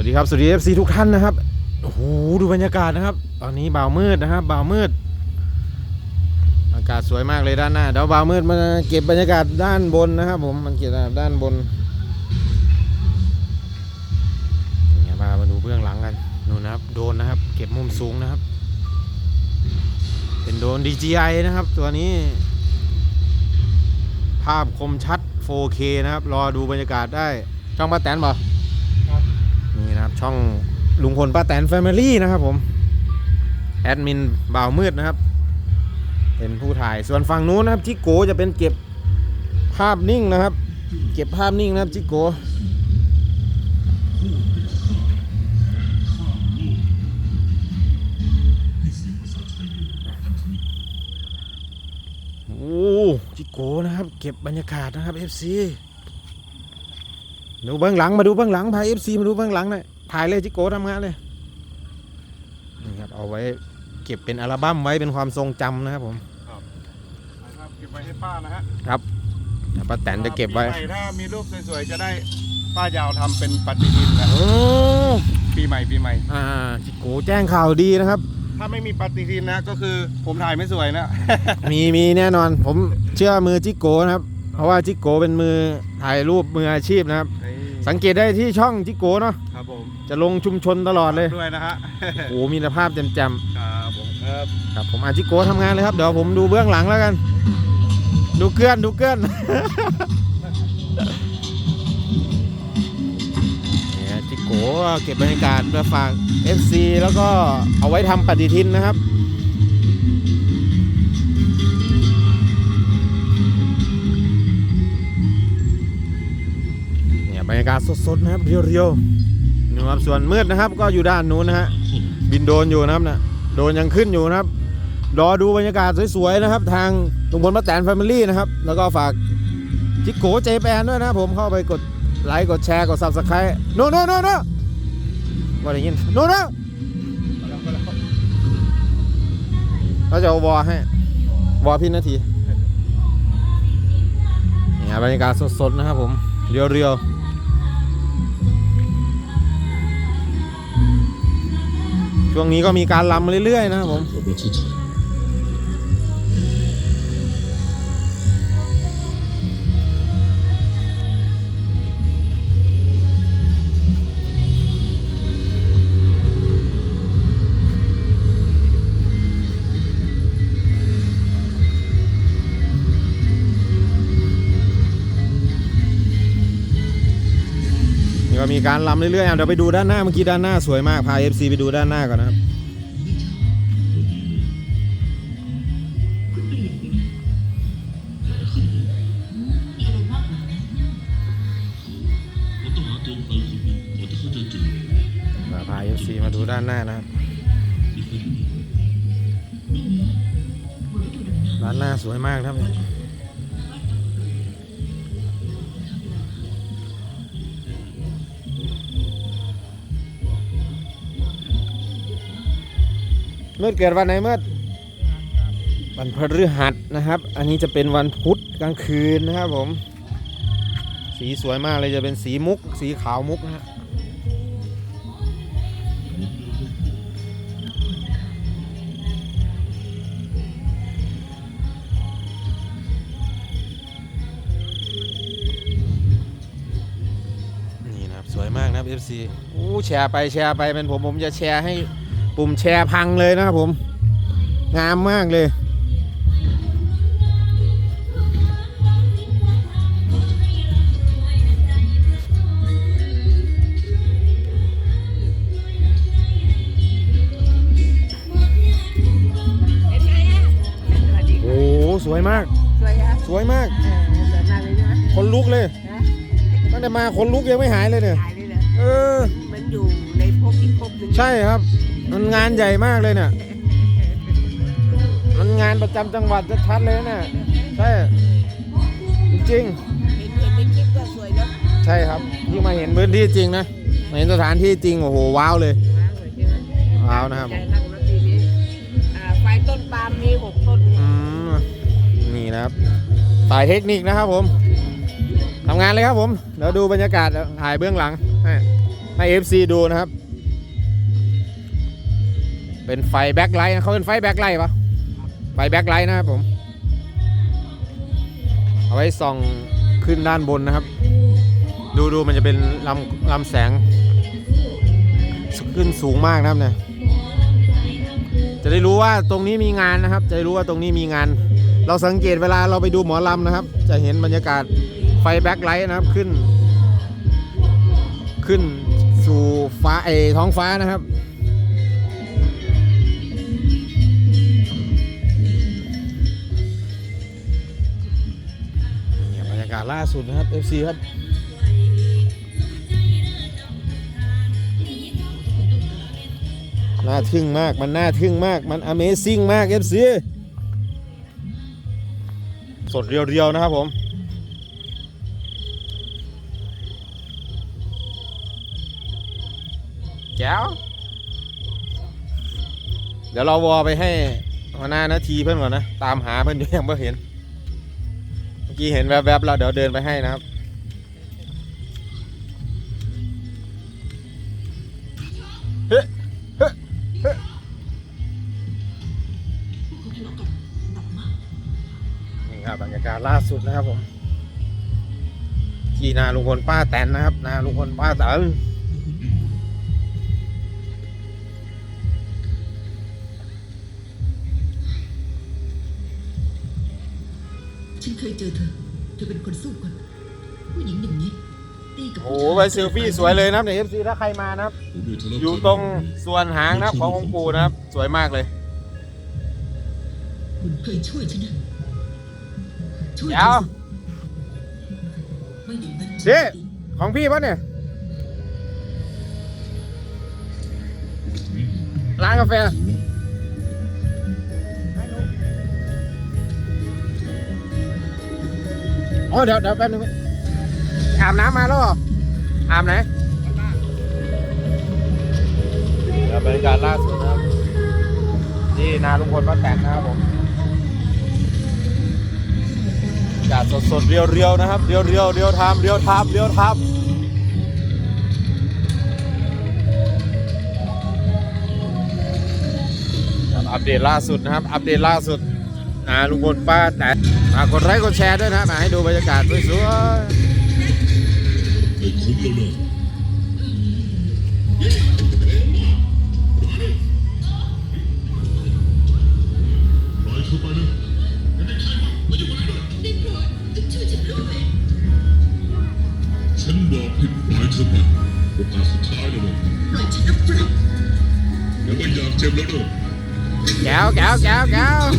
วัสดีครับ สวัสดีเอฟซีทุกท่านนะครับโอ้โหดูบรรยากาศนะครับ ตอนนี้บ่าวมืดนะครับบ่าวมืด อากาศสวยมากเลยด้านหน้าเดี๋ยวบ่าวมืดมาเก็บบรรยากาศด้านบนนะครับผมมันเก็บด้านบนนี่มามาดูเบื้องหลังกันนู่นนะครับ โดนนะครับ เก็บมุมสูงนะครับ เป็นโดน DJI นะครับ ตัวนี้ ภาพคมชัด 4K นะครับ รอดูบรรยากาศได้ช่องป้าแตนบอก นะครับช่องลุงพลป้าแตนแฟมิลี่นะครับผม แอดมินบ่าวมืดนะครับ เป็นผู้ถ่ายส่วนฝั่งนู้นนะครับจิโกจะเป็นเก็บภาพนิ่งนะครับ เก็บภาพนิ่งนะครับจิโกโอ้จิโกนะครับ เก็บบรรยากาศนะครับ FC ดูเบื้องหลังมาดูเบื้องหลังพา FC มาดูเบื้องหลังหน่อย ถ่ายเลยจิโกทำงานเลยนี่ครับเอาไว้เก็บเป็นอัลบั้มไว้เป็นความทรงจำนะครับผมนะครับเก็บไว้ให้ป้านะฮะเดี๋ยวป้าแตนจะเก็บไว้ปีใหม่ถ้ามีรูปสวยๆจะได้ป้ายาวทำเป็นปฏิทินนะโอ้ปีใหม่ปีใหม่อ่าจิโกแจ้งข่าวดีนะครับ ถ้าไม่มีปฏิทินนะก็คือผมถ่ายไม่สวยนะ มีมีแน่นอน ผมเชื่อมือจิโกนะครับ เพราะว่าจิโกเป็นมือถ่ายรูปมืออาชีพนะครับ สังเกตได้ที่ช่องจิโกเนาะครับผมจะลงชุมชนตลอดเลยด้วยนะฮะโอ้มีแต่ภาพแจ่มๆครับผมครับครับผมอาจิโกะทำงานเลยครับเดี๋ยวผมดูเบื้องหลังแล้วกัน ดูเกลื่อนดูเกลื่อนเนี่ยจิโกะเก็บบรรยากาศมาฝาก FC แล้วก็เอาไว้ทำปฏิทินนะครับ บรรยากาศสดๆนะครับเรียวๆนี่ครับส่วนมืดนะครับก็อยู่ด้านนู้นนะฮะบินโดนอยู่นะครับนะโดนยังขึ้นอยู่นะครับรอดูบรรยากาศสวยๆนะครับ ทางลุงพลป้าแตนแฟมิลี่นะครับ แล้วก็ฝากจิโกเจแปนด้วยนะผมเข้าไปกดไลค์กดแชร์กดซับสไครต์โน่นโน่นโน่นโน่นว่าได้ยินโน่นโน่นเราจะเอาวอให้วอพี่นาทีนี่ครับบรรยากาศสดๆนะครับผมเรียวๆ ช่วงนี้ก็มีการลำเรื่อยๆนะครับผม มีการลำเรื่อยๆเดี๋ยวไปดูด้านหน้าเมื่อกี้ด้านหน้าสวยมากพาเอฟซีไปดูด้านหน้าก่อนนะครับพา FC มาดูด้านหน้านะครับด้านหน้าสวยมากครับ เมื่อเกิดวันไหนเมื่อวันพฤหัสนะครับ อันนี้จะเป็นวันพุธกลางคืนนะครับผม สีสวยมากเลยจะเป็นสีมุก สีขาวมุกนะฮะนี่นะครับ สวยมากนะครับ FC อู้แชร์ไปแชร์ไปเป็นผมผมจะแชร์ให้ ปุ่มแชร์พังเลยนะครับผม งามมากเลย เป็นไงอะสวัสดีโอ้โหสวยมาก สวยครับสวยมาก เออสวยมากเลยใช่ไหมคนลุกเลย นะตั้งแต่มาคนลุกยังไม่หายเลยเนี่ย ถ่ายเลยเหรอเออเหมันอยู่ในภพอีกภพหนึ่งใช่ครับ มันงานใหญ่มากเลยเนี่ยมันงานประจำจังหวัดชัดๆเลยนะเนี่ยใช่จริงเห็นเห็นในคลิปก็สวยเนาะๆใช่ครับยิ่งมาเห็นพื้นที่จริงนะมาเห็นสถานที่จริงโอ้โหว้าวเลยว้าวเลยใช่ไหมว้าวนะครับใจนักดนตรีนี้อ่าไฟต้นปาล์มมีหกต้นอืมนี่นะครับฝ่ายเทคนิคนะครับผมทำงานเลยครับผมเดี๋ยวดูบรรยากาศเดี๋ยวถ่ายเบื้องหลังให้ให้ FC ดูนะครับ เป็นไฟแบ็คไลท์นะเขาเป็นไฟแบ็คไลท์ปะไฟแบ็คไลท์นะครับผม เอาไว้ส่องขึ้นด้านบนนะครับ ดูดูมันจะเป็นลำลำแสง ขึ้นสูงมากนะครับเนี่ยจะได้รู้ว่าตรงนี้มีงานนะครับ จะได้รู้ว่าตรงนี้มีงาน เราสังเกตเวลาเราไปดูหมอลำนะครับ จะเห็นบรรยากาศไฟแบ็คไลท์นะครับขึ้น ขึ้นสู่ฟ้าเออท้องฟ้านะครับ ล่าสุดนะครับ FC ครับน่าทึ่งมากมันน่าทึ่งมากมัน Amazing มาก FC สดเรียวๆนะครับผมแก้วเดี๋ยวเราวอไปให้หัวหน้านาทีเพื่อนก่อนนะ ตามหาเพื่อนอยู่ยังไม่เห็น กี้เห็นแวบๆเราเดี๋ยวเดินไปให้นะครับ เฮ้เฮ้เฮ้นี่ครับบรรยากาศล่าสุดนะครับผมที่นาลุงพลป้าแตนนะครับนาลุงพลป้าแตน ฉันเคยเจอเธอ เธอเป็นคนสู้คนผู้หญิงอย่างนี้ตีกับโอ้โหไปเซลฟี่สวยเลยนะครับในเอฟซีถ้าใครมานะครับผมไม่ทะเลาะอยู่ตรงส่วนหางนะครับขององค์ปู่นะครับ สวยมากเลย คุณเคยช่วยฉันนะช่วยเดี๋ยวฉันสิไม่อย่างนั้นเจ๊ของพี่ปะเนี่ย ร้านกาแฟ อ๋อเดี๋ยวเดี๋ยวแป๊บนึงอาบน้ำมาแล้วเหรออาบไหนเดี๋ยวบรรยากาศล่าสุดนะครับนี่นาลุงพลป้าแตนนะครับผมบรรยากาศสดๆเรียวๆนะครับเรียวๆเรียวทามเรียวทามเรียวทามอัปเดตล่าสุดนะครับ อัปเดตล่าสุด นาลุงพลป้าแตนมากดไลค์กดแชร์ด้วยนะมาให้ดูบรรยากาศสวยฉันบอกให้ปล่อยเธอไปโอกาสสุดท้ายแล้วปล่อยฉันนะฟรับยังไม่อยากเจ็บแล้วเนอะแก้วแก้วแก้วแก้ว